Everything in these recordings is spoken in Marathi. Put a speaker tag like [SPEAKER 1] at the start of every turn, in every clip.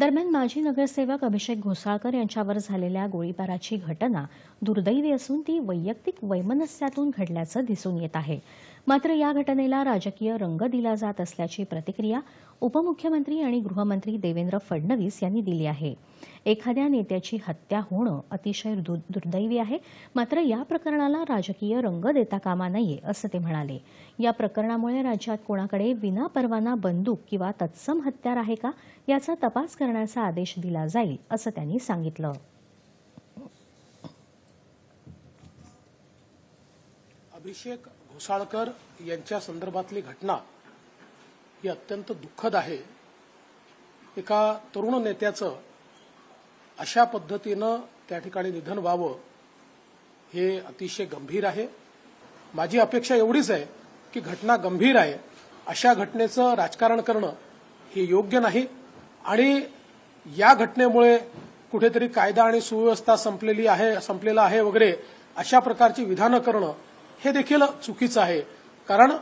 [SPEAKER 1] दरम्यान माजी नगरसेवक अभिषेक घोसाळकर यांच्यावर झालेल्या गोळीबाराची घटना दुर्दैवी असून ती वैयक्तिक वैमनस्यातून घडल्याचं दिसून येत आहे. मात्र या घटनेला राजकीय रंग दिला जात असल्याची प्रतिक्रिया उपमुख्यमंत्री आणि गृहमंत्री देवेंद्र फडणवीस यांनी दिली आहे. एखाद्या नेत्याची हत्या होणं अतिशय दुर्दैवी आहे. मात्र या प्रकरणाला राजकीय रंग देता कामा नये असं ते म्हणाले. या प्रकरणामुळे राज्यात कोणाकडे विनापरवाना बंदूक किंवा तत्सम हत्यार आहे का याचा तपास करण्याचा आदेश दिला जाईल असं त्यांनी सांगितलं.
[SPEAKER 2] अभिषेक घोसाळकर यांच्या संदर्भातली घटना ही अत्यंत दुःखद आहे. एका तरुण नेत्याचं अशा पद्धतीनं त्या ठिकाणी निधन व्हावं हे अतिशय गंभीर आहे. माझी अपेक्षा एवढीच आहे की घटना गंभीर आहे. अशा घटनेचं राजकारण करणं हे योग्य नाही. आणि या घटनेमुळे कुठेतरी कायदा आणि सुव्यवस्था संपलेली आहे संपलेला आहे वगैरे अशा प्रकारची विधानं करणं हे देखील चुकीचं आहे. कारण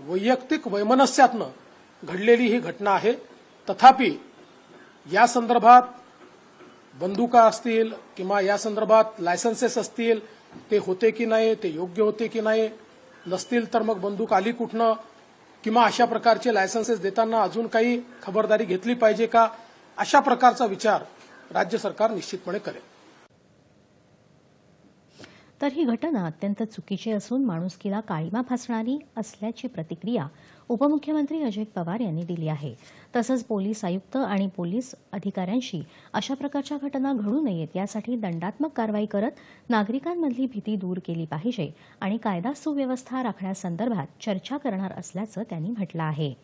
[SPEAKER 2] वैयक्तिक वैमनस्यातनं घडलेली ही घटना आहे. तथापि या संदर्भात बंदुका असतील किंवा या संदर्भात लायसन्सेस असतील ते होते की नाही ते योग्य होते की नाही नसतील तर मग बंदूक आली कुठनं? किंवा अशा प्रकारचे लायसन्सेस देताना अजून काही खबरदारी घेतली पाहिजे का? अशा प्रकारचा विचार राज्य सरकार निश्चितपणे करेल.
[SPEAKER 1] तर ही घटना अत्यंत चुकीची असून माणुसकीला काळीमा फासणारी असल्याची प्रतिक्रिया उपमुख्यमंत्री अजित पवार यांनी दिली आहे. तसंच पोलीस आयुक्त आणि पोलीस अधिकाऱ्यांशी अशा प्रकारच्या घटना घडू नयेत यासाठी दंडात्मक कारवाई करत नागरिकांमधली भीती दूर केली पाहिजे आणि कायदा सुव्यवस्था राखण्यासंदर्भात चर्चा करणार असल्याचं त्यांनी म्हटलं आहे.